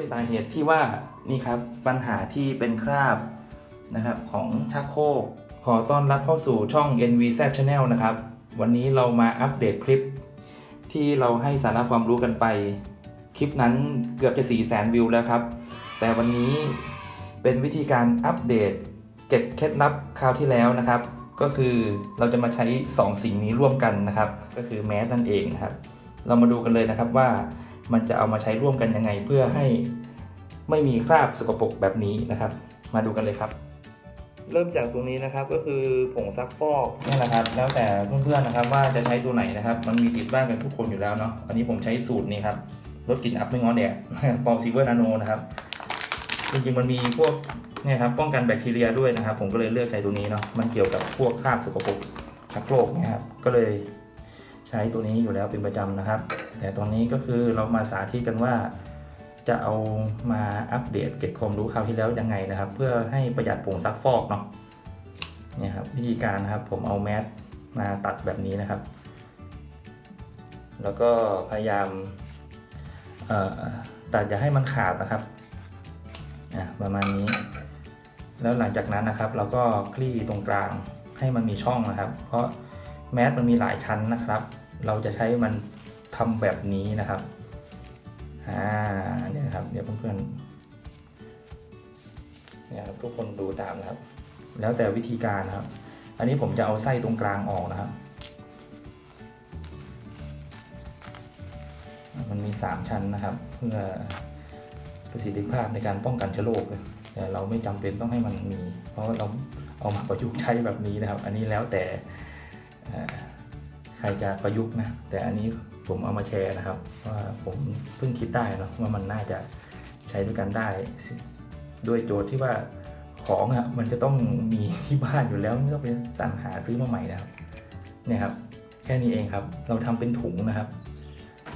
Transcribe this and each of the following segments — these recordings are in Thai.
ด้วยสาเหตุที่ว่านี่ครับปัญหาที่เป็นคราบนะครับของชักโครกขอต้อนรับเข้าสู่ช่อง NVZ Channel นะครับ วันนี้เรามาอัปเดตคลิป ที่เราให้สาระความรู้กันไป คลิปนั้นเกือบจะ 4 0 0แสนวิวแล้วครับ แต่วันนี้เป็นวิธีการอัปเดตเก็บเคล็ดลับคราวที่แล้วนะครับ ก็คือเราจะมาใช้ 2 สิ่งนี้ร่วมกันนะครับ ก็คือแมสนั่นเองนะครับ เรามาดูกันเลยนะครับว่า มันจะเอามาใช้ร่วมกันยังไงเพื่อให้ไม่มีคราบสกปรกแบบนี้นะครับ มาดูกันเลยครับ เริ่มจากตรงนี้นะครับก็คือผงซักฟอกนี่แหละครับ แล้วแต่เพื่อนๆนะครับ ว่าจะใช้ตัวไหนนะครับ มันมีติดบ้านกันทุกคนอยู่แล้วเนาะอันนี้ผมใช้สูตรนี้ครับลดกลิ่นอับไม่ง้อแดดปอมซีเวอร์นาโนนะครับจริงๆมันมีพวกเนี่ยครับป้องกันแบคทีเรียด้วยนะครับ ผมก็เลยเลือกใช้ตัวนี้เนาะมันเกี่ยวกับพวกคราบสกปรกชักโครกเนะครับก็เลย ใช้ตัวนี้อยู่แล้วเป็นประจำนะครับ แต่ตอนนี้ก็คือเรามาสาธิตกันว่า จะเอามาอัปเดตเก็บความรู้คราวที่แล้วยังไงนะครับ เพื่อให้ประหยัดผงซักฟอกเนาะเนี่ยครับวิธีการนะครับผมเอาแมสมาตัดแบบนี้นะครับ แล้วก็พยายามตัดอย่าให้มันขาดนะครับประมาณนี้ แล้วหลังจากนั้นนะครับ เราก็คลี่ตรงกลางให้มันมีช่องนะครับ เพราะแมสมันมีหลายชั้นนะครับ เราจะใช้มันทำแบบนี้นะครับอ่าเนี่ยครับเดี๋ยวเพื่อนๆเนี่ยครับทุกคนดูตามนะครับ แล้วแต่วิธีการนะครับ อันนี้ผมจะเอาไส้ตรงกลางออกนะครับ มันมี 3 ชั้นนะครับ เพื่อประสิทธิภาพในการป้องกันเชื้อโรคเลยแต่เราไม่จำเป็นต้องให้มันมี เพราะเราเอามาประยุกต์ใช้แบบนี้นะครับ อันนี้แล้วแต่ ใครจะประยุกต์นะ แต่อันนี้ผมเอามาแชร์นะครับ ว่าผมเพิ่งคิดได้เนอะว่ามันน่าจะใช้ด้วยกันได้ ด้วยโจทย์ที่ว่าของอะมันจะต้องมีที่บ้านอยู่แล้วไม่ต้องไปสั่งหาซื้อมาใหม่นะครับเนี่ยครับ แค่นี้เองครับ เราทำเป็นถุงนะครับ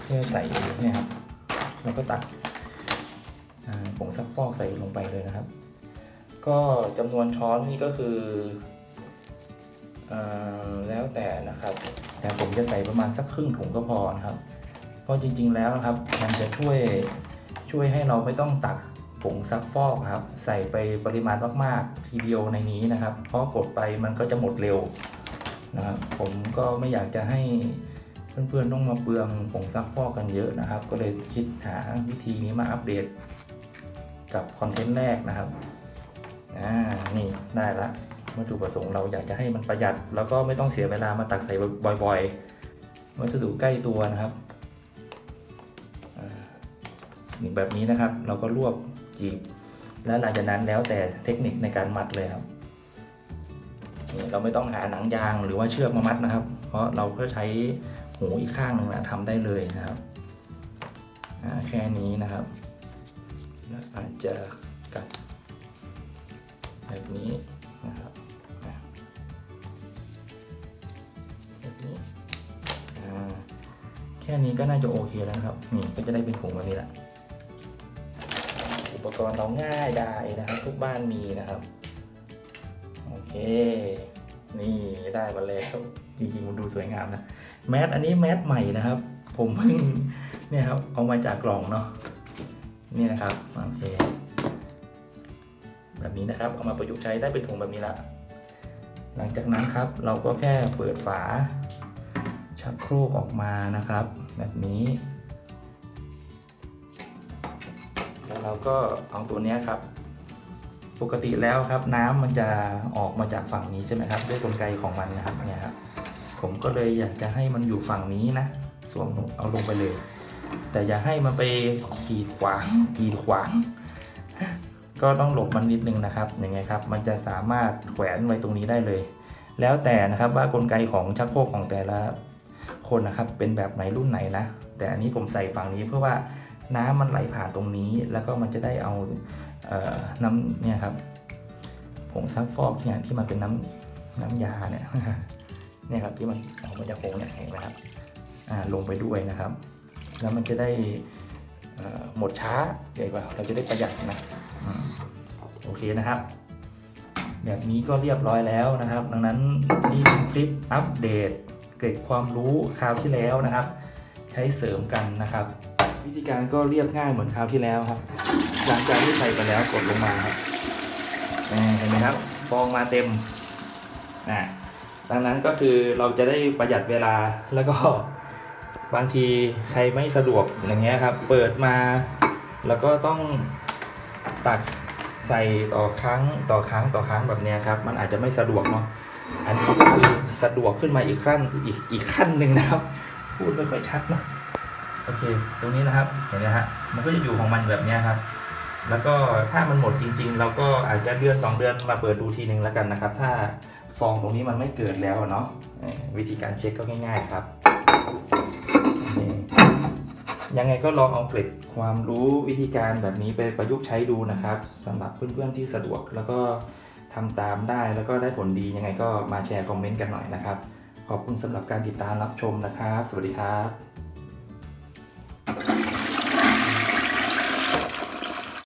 เพื่อใส่เนี่ยครับแล้วก็ตักผงซักฟอกใส่ลงไปเลยนะครับ ก็จำนวนช้อนนี่ก็คือ แล้วแต่นะครับ แต่ผมจะใส่ประมาณสักครึ่งถุงก็พอนะครับ เพราะจริงๆแล้วนะครับ มันจะช่วยช่วยให้เราไม่ต้องตักผงซักฟอกครับ ใส่ไปปริมาณมากๆ ทีเดียวในนี้นะครับ เพราะกดไปมันก็จะหมดเร็วนะครับผมก็ไม่อยากจะให้เพื่อนๆต้องมาเปลืองผงซักฟอกกันเยอะนะครับ ก็เลยคิดหาวิธีนี้มาอัปเดตกับคอนเทนต์แรกนะครับอ่านี่ได้ละ วัตถุประสงค์เราอยากจะให้มันประหยัด แล้วก็ไม่ต้องเสียเวลามาตักใส่บ่อย ๆ วัสดุใกล้ตัวนะครับแบบนี้นะครับ เราก็รวบจีบ แล้วหลังจากนั้นแล้วแต่เทคนิคในการมัดเลยครับเราไม่ต้องหาหนังยางหรือว่าเชือกมามัดนะครับ เพราะเราก็ใช้หูอีกข้างหนึ่งนะทำได้เลยนะครับแค่นี้นะครับอาจจะกัดแบบนี้ แค่นี้ก็น่าจะโอเคแล้วครับ นี่ก็จะได้เป็นผงแบบนี้ละ อุปกรณ์เราง่ายได้นะครับ ทุกบ้านมีนะครับ โอเค นี่ได้มาแล้วจริงๆมันดูสวยงามนะ แมสอันนี้แมสใหม่นะครับ ผมเพิ่งเนี่ยครับเอามาจากกล่องเนาะนี่นะครับโอเคแบบนี้นะครับ เอามาประยุกต์ใช้ได้เป็นถุงแบบนี้ละหลังจากนั้นครับเราก็แค่เปิดฝา ชักโครกออกมานะครับ แบบนี้ แล้วเราก็เอาตัวนี้ครับ ปกติแล้วครับ น้ำมันจะออกมาจากฝั่งนี้ใช่ไหมครับ ด้วยกลไกของมันนะครับเนี่ยครับผมก็เลยอยากจะให้มันอยู่ฝั่งนี้นะสวมเอาลงไปเลย แต่อย่าให้มันไปกีดขวางกีดขวาง ก็ต้องหลบมันนิดนึงนะครับยังไงครับ มันจะสามารถแขวนไว้ตรงนี้ได้เลยแล้วแต่นะครับว่ากลไกของชักโครกของแต่ละ คนนะครับเป็นแบบไหนรุ่นไหนนะ แต่อันนี้ผมใส่ฝั่งนี้เพื่อว่าน้ำมันไหลผ่านตรงนี้ แล้วก็มันจะได้เอาเออน้ำเนี่ยครับผงซักฟอกเนี่ยที่มันเป็นน้ำน้ำยาเนี่ยเนี่ยครับที่มันออกมาจากผงเนี่ยเห็นไหมครับอ่าลงไปด้วยนะครับ แล้วมันจะได้หมดช้าใหญ่กว่าเราจะได้ประหยัดนะอโอเคนะครับ แบบนี้ก็เรียบร้อยแล้วนะครับ ดังนั้นนี่เป็นคลิปอัปเดต ร็ดความรู้คราวที่แล้วนะครับ ใช้เสริมกันนะครับ วิธีการก็เรียบง่ายเหมือนคราวที่แล้วครับ หลังจากที่ใส่ไปแล้วกดลงมาครับเห็นไหมครับฟองมาเต็มนะดังนั้นก็คือเราจะได้ประหยัดเวลาแล้วก็บางทีใครไม่สะดวกอย่างเงี้ยครับ เปิดมา แล้วก็ต้องตักใส่ต่อครั้งต่อครั้งต่อครั้งแบบเนี้ยครับ มันอาจจะไม่สะดวกเนาะ อันนี้ก็คือสะดวกขึ้นมาอีกขั้นอีกอีกขั้นหนึ่งนะครับ พูดไม่ค่อยชัดนะโอเค ตรงนี้นะครับเห็นไหมฮะมันก็จะอยู่ของมันแบบนี้ครับ แล้วก็ถ้ามันหมดจริง ๆ เราก็อาจจะเดือนสองเดือนมาเปิดดูทีนึงแล้วกันนะครับ ถ้าฟองตรงนี้มันไม่เกิดแล้วเนาะวิธีการเช็คก็ง่าย ๆครับ ยังไงก็ลองเอาเกร็ดความรู้วิธีการแบบนี้ไปประยุกต์ใช้ดูนะครับสำหรับเพื่อนๆที่สะดวกแล้วก็ ทำตามได้แล้วก็ได้ผลดียังไงก็มาแชร์คอมเมนต์กันหน่อยนะครับ ขอบคุณสำหรับการติดตามรับชมนะครับ สวัสดีครับ